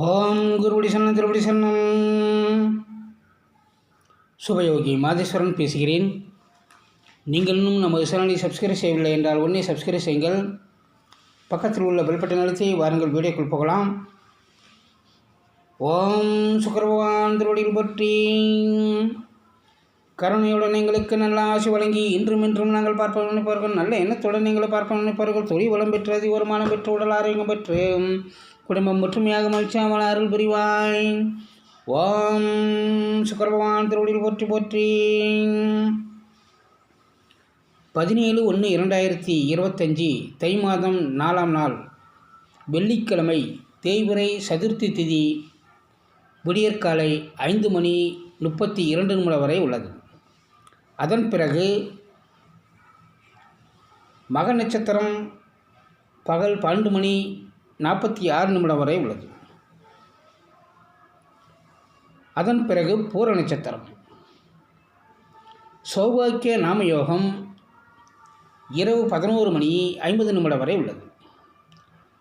ஓம் குருபடி சன்னம் திருபடி சன்னம் சுபயோகி மாதேஸ்வரன் பேசுகிறேன். நீங்கள் இன்னும் நமது சேனலை சப்ஸ்கிரைப் செய்யவில்லை என்றால் உடனே சப்ஸ்கிரைப் செய்யுங்கள். பக்கத்தில் உள்ள பெல் பட்டன் அழுத்தி வாருங்கள் வீடியோக்குள் போகலாம். ஓம் சுக்கர பகவான் திருவடியில் பற்றி. கருணையுடன் எங்களுக்கு நல்ல ஆசி வழங்கி இன்றும் இன்றும் நாங்கள் பார்ப்போம் நினைப்பார்கள் நல்ல எண்ணத்துடன் நீங்கள் பார்ப்போம் நினைப்பார்கள் தொழில் வளம் பெற்று அதிக வருமானம் பெற்று உடல் ஆரோக்கியம் பெற்று குடும்பம் ஒற்றுமையாக மகிழ்ச்சியாமல் அருள் புரிவாய். ஓம் சுக்கர பகவான் திருவடியில் போற்றி போற்றி. பதினேழு ஒன்று இரண்டாயிரத்தி இருபத்தஞ்சி தை மாதம் நாலாம் நாள். வெள்ளிக்கிழமை தேய்பிரை சதுர்த்தி திதி. விடியற்காலை ஐந்து மணி முப்பத்தி இரண்டு நிமிடம் வரை உள்ளது. அதன் பிறகு மக நட்சத்திரம் பகல் பன்னெண்டு மணி நாற்பத்தி ஆறு நிமிடம் வரை உள்ளது. அதன் பிறகு பூர நட்சத்திரம். சௌபாக்கிய நாமயோகம் இரவு பதினோரு மணி ஐம்பது நிமிடம் வரை உள்ளது.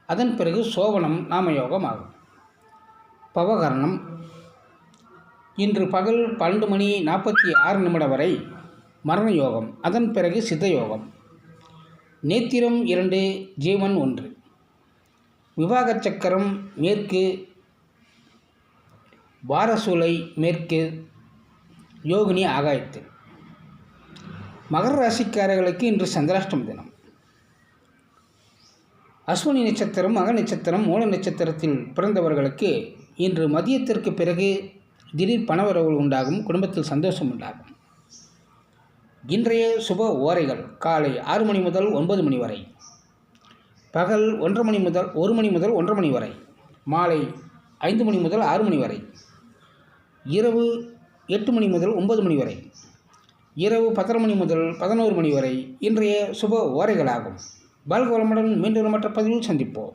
அதன் பிறகு சோவனம் நாமயோகம் ஆகும். பவகரணம். இன்று பகல் பன்னெண்டு மணி நாற்பத்தி ஆறு நிமிடம் வரை மரண யோகம் அதன் பிறகு சித்த யோகம் நேத்திரம் இரண்டு ஜீவன் ஒன்று. விவாக சக்கரம் மேற்கு வாரசூலை மேற்கு யோகினி ஆகாயத்தில் மகர ராசிக்காரர்களுக்கு இன்று சந்திராஷ்டம தினம். அஸ்வினி நட்சத்திரம் மக நட்சத்திரம் மூல நட்சத்திரத்தில் பிறந்தவர்களுக்கு இன்று மதியத்திற்கு பிறகு திடீர் பணவரவு உண்டாகும் குடும்பத்தில் சந்தோஷம் உண்டாகும். இன்றைய சுப ஓரைகள் காலை ஆறு மணி முதல் ஒன்பது மணி வரை. பகல் ஒன்றரை மணி முதல் ஒரு மணி முதல் ஒன்றரை மணி வரை. மாலை ஐந்து மணி முதல் ஆறு மணி வரை. இரவு எட்டு மணி முதல் ஒன்பது மணி வரை. இரவு பத்தரை மணி முதல் பதினோரு மணி வரை. இன்றைய சுப ஓரைகளாகும். பால்க மீண்டும் மற்ற பதிவில் சந்திப்போம்.